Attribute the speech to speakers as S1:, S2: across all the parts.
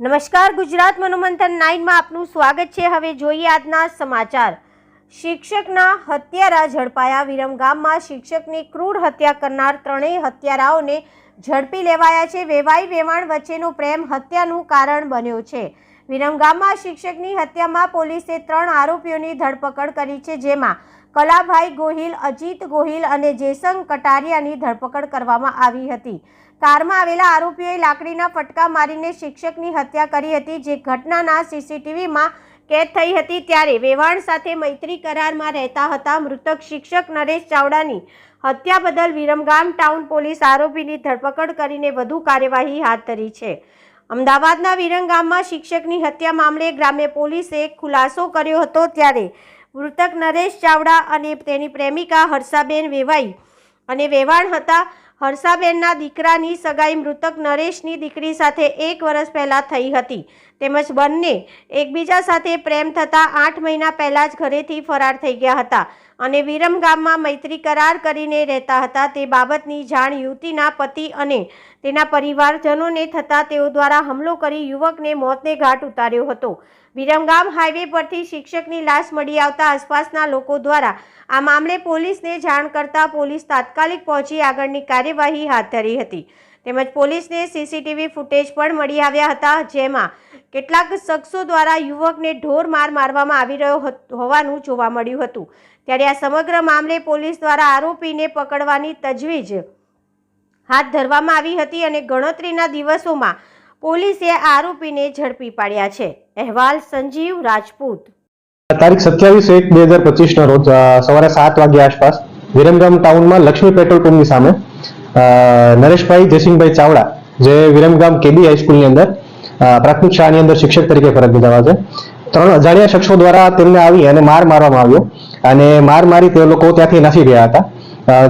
S1: નમસ્કાર, ગુજરાત મનોમંથન નાઇનમાં આપનું સ્વાગત છે. હવે જોઈએ આજના સમાચાર. શિક્ષકના હત્યારા ઝડપાયા. વિરમગામમાં શિક્ષકની ક્રૂર હત્યા કરનાર ત્રણેય હત્યારાઓને ઝડપી લેવાયા છે. વેવાઈ વેવાણ વચ્ચેનો પ્રેમ હત્યાનું કારણ બન્યો છે. વિરમગામમાં શિક્ષકની હત્યામાં પોલીસે ત્રણ આરોપીઓની ધરપકડ કરી છે, જેમાં કલાભાઈ ગોહિલ, અજીત ગોહિલ અને જેસંગ કટારિયાની ધરપકડ કરવામાં આવી હતી. કારમાં આવેલા આરોપીઓએ લાકડીના ફટકા મારીને શિક્ષકની હત્યા કરી હતી, જે ઘટનાના સીસીટીવીમાં કેદ થઈ હતી ત્યારે વેવાણ સાથે મૈત્રી કરારમાં રહેતા હતા. મૃતક શિક્ષક નરેશ ચાવડાની હત્યા બદલ વિરમગામ ટાઉન પોલીસ આરોપીની ધરપકડ કરીને વધુ કાર્યવાહી હાથ ધરી છે. અમદાવાદના વિરમગામમાં શિક્ષકની હત્યા મામલે ગ્રામ્ય પોલીસે ખુલાસો કર્યો હતો ત્યારે મૃતક નરેશ ચાવડા અને તેની પ્રેમિકા હર્ષાબેન વેવાઈ અને વેવાણ હતા. હર્ષાબેનના દીકરાની સગાઈ મૃતક નરેશની દીકરી સાથે એક વર્ષ પહેલાં થઈ હતી. તેમજ બંને એકબીજા સાથે પ્રેમ થતાં આઠ મહિના પહેલાં જ ઘરેથી ફરાર થઈ ગયા હતા અને વિરમ ગામમાં મૈત્રી કરાર કરીને રહેતા હતા. તે બાબતની જાણ યુવતીના પતિ અને તેના પરિવારજનોને થતાં તેઓ દ્વારા હુમલો કરી યુવકને મોતને ઘાટ ઉતાર્યો હતો. વિરમગામ હાઈવે પરથી શિક્ષકની લાશ મળી આવતા આસપાસના લોકો દ્વારા આ મામલે પોલીસને જાણ કરતા પોલીસ તાત્કાલિક પહોંચી આગળની કાર્યવાહી હાથ ધરી હતી. તેમજ પોલીસને સીસીટીવી ફૂટેજ પણ મળી આવ્યા હતા, જેમાં કેટલાક શખ્સો દ્વારા યુવકને ઢોર માર મારવામાં આવી રહ્યો હોવાનું જોવા મળ્યું હતું. ત્યારે આ સમગ્ર મામલે પોલીસ દ્વારા આરોપીને પકડવાની તજવીજ હાથ ધરવામાં આવી હતી અને ગણતરીના દિવસોમાં પોલીસે આરોપીને ઝડપી પાડ્યા છે. અહેવાલ સંજીવ રાજપૂત.
S2: તારીખ સત્યાવીસ એક બે હજાર પચીસ ના રોજ સવારે સાત વાગ્યા આસપાસ વિરમગામ ટાઉનમાં લક્ષ્મી પેટ્રોલ પંપની સામે નરેશભાઈ જયસિંહભાઈ ચાવડા, જે વિરમગામ કેબી હાઈસ્કૂલની અંદર પ્રાથમિક શાળાની અંદર શિક્ષક તરીકે ફરજ બજાવે છે. ત્રણ અજાણ્યા શખ્સો દ્વારા તેમને આવી અને માર મારવામાં આવ્યો અને માર મારી તે લોકો ત્યાંથી નાસી ગયા હતા.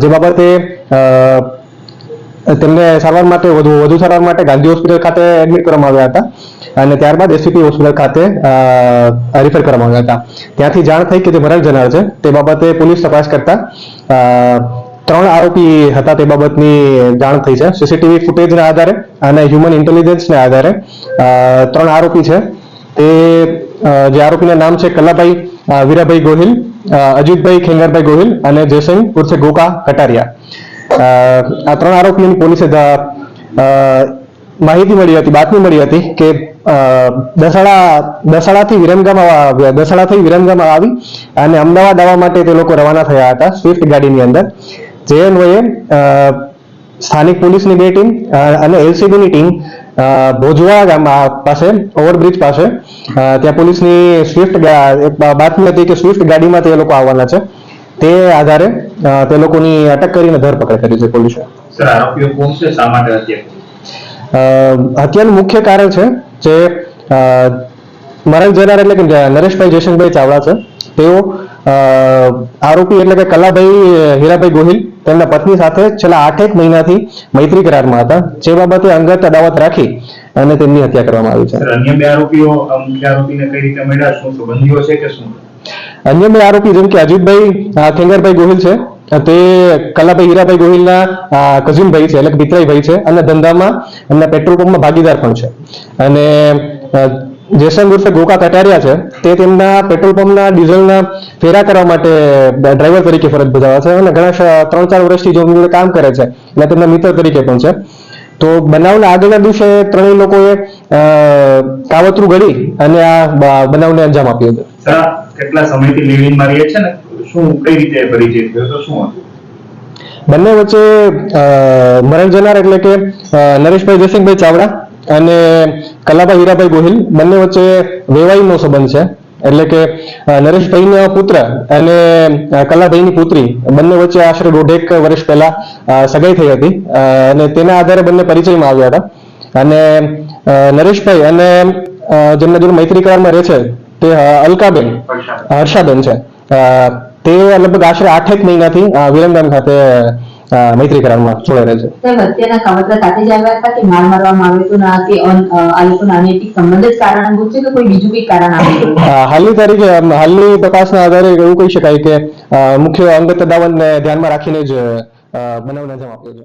S2: જે બાબતે તેમને સારવાર માટે, વધુ વધુ સારવાર માટે ગાંધી હોસ્પિટલ ખાતે એડમિટ કરવામાં આવ્યા હતા. અને ત્યારબાદ એસસીપી હોસ્પિટલ ખાતે રિફર કરવામાં આવ્યા હતા. ત્યાંથી જાણ થઈ કે જે મરણ જનાર છે, તે બાબતે પોલીસ તપાસ કરતા ત્રણ આરોપી હતા તે બાબતની જાણ થઈ છે. સીસીટીવી ફૂટેજના આધારે અને હ્યુમન ઇન્ટેલિજન્સના આધારે ત્રણ આરોપી છે. તે જે આરોપીના નામ છે કલાભાઈ વીરાભાઈ ગોહિલ અજીતભાઈ ખેંગારભાઈ ગોહિલ અને જયસિંહ ઉર્ફે ગોકા કટારિયા. આ ત્રણ આરોપીની પોલીસે માહિતી મળી હતી, બાતમી મળી હતી કે દસાડા, દસાડાથી વિરમગામ દસાડાથી વિરમગામ આવી અને અમદાવાદ આવવા માટે તે લોકો રવાના થયા હતા સ્વિફ્ટ ગાડીની અંદર. જે અન્વયે સ્થાનિક પોલીસની બે ટીમ અને એલસીબીની ટીમ ભોજવા ગામ પાસે, ઓવરબ્રિજ પાસે ત્યાં પોલીસની સ્વિફ્ટ બાતમી હતી કે સ્વિફ્ટ ગાડીમાં તે લોકો આવવાના છે. તે આધારે તે લોકોની અટક કરીને ધરપકડ કરી છે પોલીસે. હત્યાનું મુખ્ય કારણ છે જે મરણ જનાર એટલે કે નરેશભાઈ જયશંકરભાઈ ચાવડા છે. તેઓ આરોપી એટલે કે કલાભાઈ હીરાભાઈ ગોહિલ તેમના પત્ની સાથે છેલ્લા આઠેક મહિનાથી મૈત્રી કરારમાં હતા. જે બાબતે અંગત અદાવત રાખી અને તેમની હત્યા કરવામાં આવી છે.
S3: અન્ય બે આરોપીઓ મુખ્ય આરોપીને કઈ રીતે મળ્યા? શું સંબંધીઓ છે કે શું?
S2: અન્ય બે આરોપી, જેમ કે અજીતભાઈ ખેંગરભાઈ ગોહિલ છે, તે કલાભાઈ હીરાભાઈ ગોહિલના કઝિનભાઈ છે, એટલે ભીતરાઈભાઈ છે, અને ધંધામાં એમના પેટ્રોલ પંપમાં ભાગીદાર પણ છે. અને જેસંગ ઉર્ફે ગોકા કટારિયા છે, તે તેમના પેટ્રોલ પંપના ડીઝલના ફેરા કરવા માટે ડ્રાઈવર તરીકે ફરજ બજાવે છે અને ઘણા ત્રણ ચાર વર્ષથી જો કામ કરે છે, અને તેમના મિત્ર તરીકે પણ છે. તો બનાવના આગળના દિવસે ત્રણેય લોકોએ કાવતરું ઘડી અને આ બનાવને અંજામ આપ્યો હતો.
S3: સર કેટલા સમયથી લિવિંગમાં રહીએ છે ને, શું, કઈ રીતે પરિચય થયો તો શું હતું?
S2: બંને વચ્ચે મરણ જનાર એટલે કે નરેશભાઈ જયસિંહભાઈ ચાવડા અને કલાભાઈ હીરાભાઈ ગોહિલ, બંને વચ્ચે વેવાઈનો સંબંધ છે. એટલે કે નરેશભાઈના પુત્ર અને કલાભાઈની પુત્રી બંને વચ્ચે આશરે દોઢેક વર્ષ પહેલા સગાઈ થઈ હતી. અને તેના આધારે બંને પરિચયમાં આવ્યા હતા. અને નરેશભાઈ અને જેમના જોડે મૈત્રી કરારમાં રહે છે તે અલકાબેન. હર્ષાબેન. છે. તે લગભગ આશરે આઠેક મહિનાથી વિરમગામ ખાતે મૈત્રી કરારમાં જોડાઈ રહે છે
S4: હત્યાના કાવતરા સાથે જ આવ્યા હતા કે માર મારવામાં આવ્યો હતો ના કે અન- આ લોકોના અનૈતિક સંબંધ જ કારણભૂત છે કે કોઈ બીજું કઈ કારણ આવ્યું
S2: હાલની તારીખે હાલની તપાસના આધારે એવું કહી શકાય કે મુખ્ય અંગત દાવનને ધ્યાનમાં રાખીને જ બનાવને અંજામ આપ્યો છે.